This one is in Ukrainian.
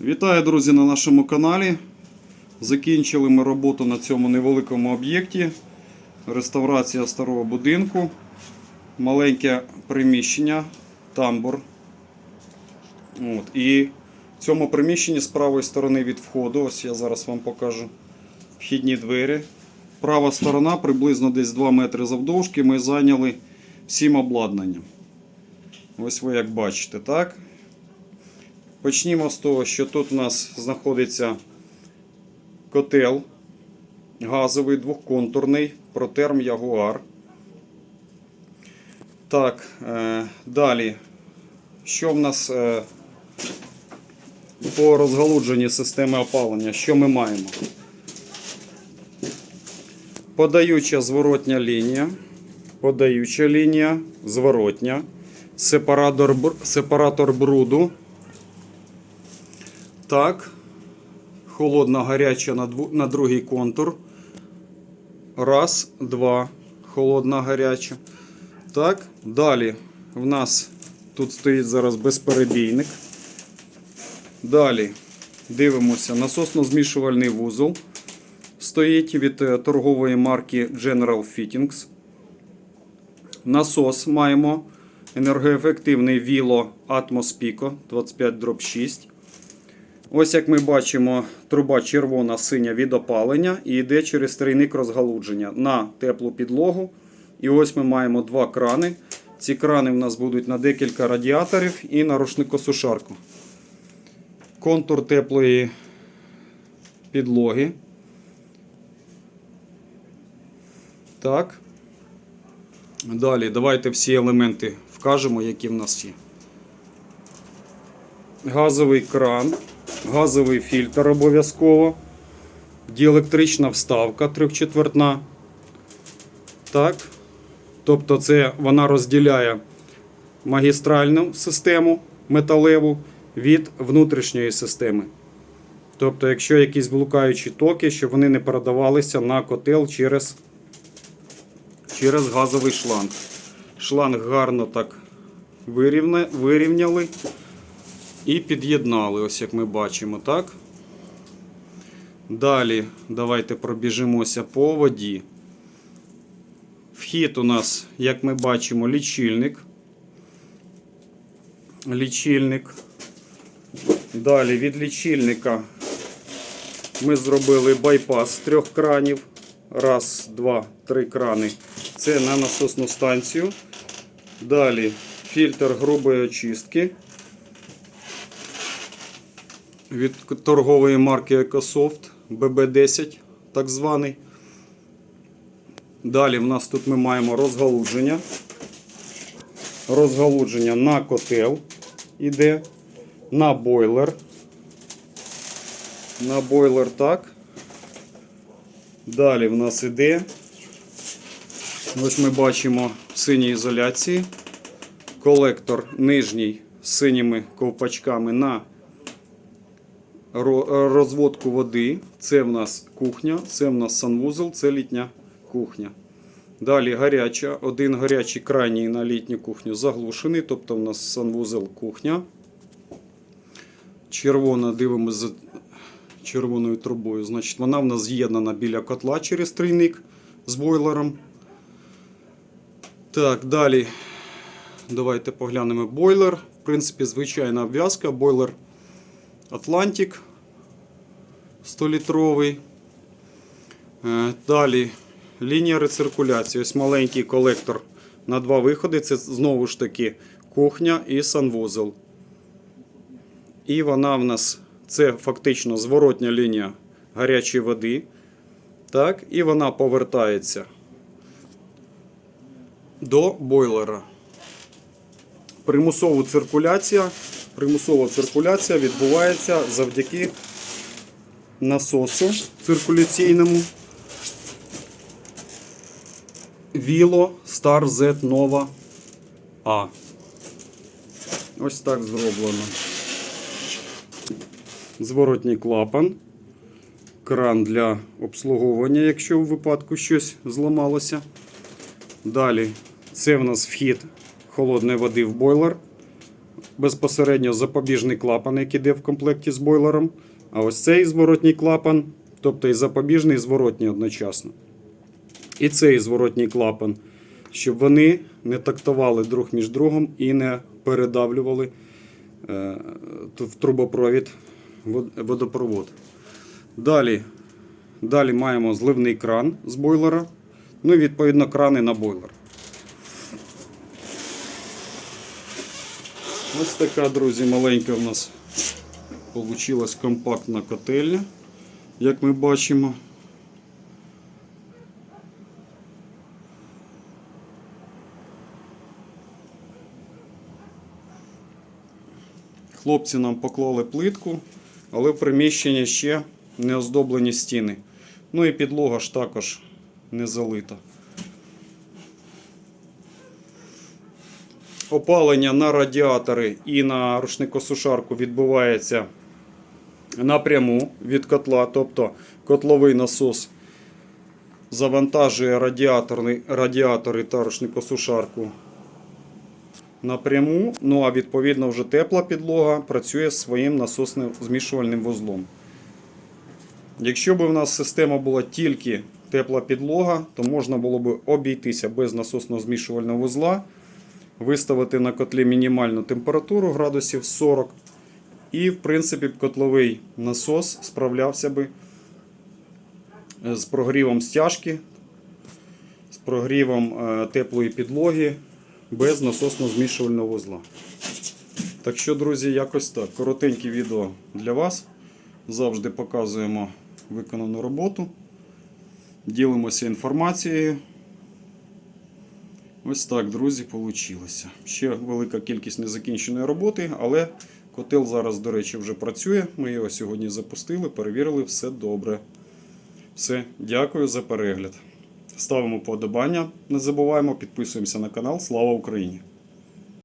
Вітаю, друзі, на нашому каналі. Закінчили ми роботу на цьому невеликому об'єкті. Реставрація старого будинку. Маленьке приміщення, тамбур. От. І в цьому приміщенні з правої сторони від входу, ось я зараз вам покажу вхідні двері. Права сторона приблизно десь 2 метри завдовжки. Ми зайняли всім обладнанням. Ось ви як бачите, так? Почнімо з того, що тут у нас знаходиться котел газовий двохконтурний протерм Ягуар. Так, е, далі. Що в нас е, по розгалудженні системи опалення? Що ми маємо? Подаюча зворотня лінія, подаюча лінія, зворотня, сепаратор, сепаратор бруду. Так. Холодна гаряча на, на другий контур. Раз, два. Холодна гаряча. Так. Далі в нас тут стоїть зараз безперебійник. Далі дивимося насосно-змішувальний вузол. Стоїть від е, торгової марки General Fittings. Насос маємо енергоефективний Vilo Atmos Pico 25 6. Ось як ми бачимо, труба червона синя від опалення і йде через трійник розгалудження на теплу підлогу. І ось ми маємо два крани. Ці крани в нас будуть на декілька радіаторів і на рушникосушарку. Контур теплої підлоги. Так. Далі давайте всі елементи вкажемо, які в нас є. Газовий кран, газовий фільтр обов'язково, діелектрична вставка трьохчетвертна. Так. Тобто це вона розділяє магістральну систему металеву від внутрішньої системи. Тобто, якщо якісь блукаючі токи, щоб вони не передавалися на котел через, через газовий шланг. Шланг гарно так вирівня- вирівняли і під'єднали, ось як ми бачимо, так? Далі давайте пробіжимося по воді. Вхід у нас, як ми бачимо, лічильник. Лічильник. Далі від лічильника ми зробили байпас з трьох кранів. Раз, два, три крани. Це на насосну станцію. Далі фільтр грубої очистки від торгової марки EcoSoft BB10, так званий. Далі в нас тут ми маємо розгалудження. Розгалудження на котел іде, на бойлер. На бойлер так. Далі в нас іде. Ось ми бачимо в синій ізоляції. Колектор нижній з синіми ковпачками на розводку води. Це в нас кухня, це в нас санвузол, це літня кухня. Далі гаряча. Один гарячий крайній на літню кухню заглушений, тобто в нас санвузол кухня. Червона дивимося за червоною трубою. Значить, вона в нас з'єднана біля котла через трійник з бойлером. Так, далі давайте поглянемо бойлер. В принципі, звичайна обв'язка. Бойлер Атлантик 100-літровий. Е, Далі лінія рециркуляції. Ось маленький колектор на два виходи. Це знову ж таки кухня і санвузол. І вона в нас це фактично зворотня лінія гарячої води. Так, і вона повертається до бойлера. Примусова циркуляція. Примусова циркуляція відбувається завдяки насосу циркуляційному. Vilo Star Z Nova A. Ось так зроблено. Зворотній клапан. Кран для обслуговування, якщо в випадку щось зламалося. Далі це в нас вхід холодної води в бойлер. безпосередньо запобіжний клапан, який йде в комплекті з бойлером. А ось цей зворотній клапан, тобто і запобіжний, і зворотній одночасно. І цей зворотній клапан, щоб вони не тактували друг між другом і не передавлювали е, в трубопровід водопровод. Далі, далі маємо зливний кран з бойлера. Ну і відповідно крани на бойлер. Ось така, друзі, маленька в нас получилась компактна котельня, як ми бачимо. Хлопці нам поклали плитку, але в приміщенні ще не оздоблені стіни. Ну і підлога ж також не залита. Опалення на радіатори і на рушникосушарку відбувається напряму від котла, тобто котловий насос завантажує радіатори та рушникосушарку напряму. Ну а відповідно вже тепла підлога працює своїм насосним змішувальним вузлом. Якщо б у нас система була тільки тепла підлога, то можна було б обійтися без насосно змішувального вузла, виставити на котлі мінімальну температуру градусів 40. І, в принципі, котловий насос справлявся би з прогрівом стяжки, з прогрівом е, теплої підлоги без насосно-змішувального вузла. Так що, друзі, якось так. Коротеньке відео для вас. Завжди показуємо виконану роботу. Ділимося інформацією. Ось так, друзі, вийшло. Ще велика кількість незакінченої роботи, але котел зараз, до речі, вже працює. Ми його сьогодні запустили, перевірили, все добре. Все, дякую за перегляд. Ставимо подобання, не забуваємо, підписуємося на канал. Слава Україні!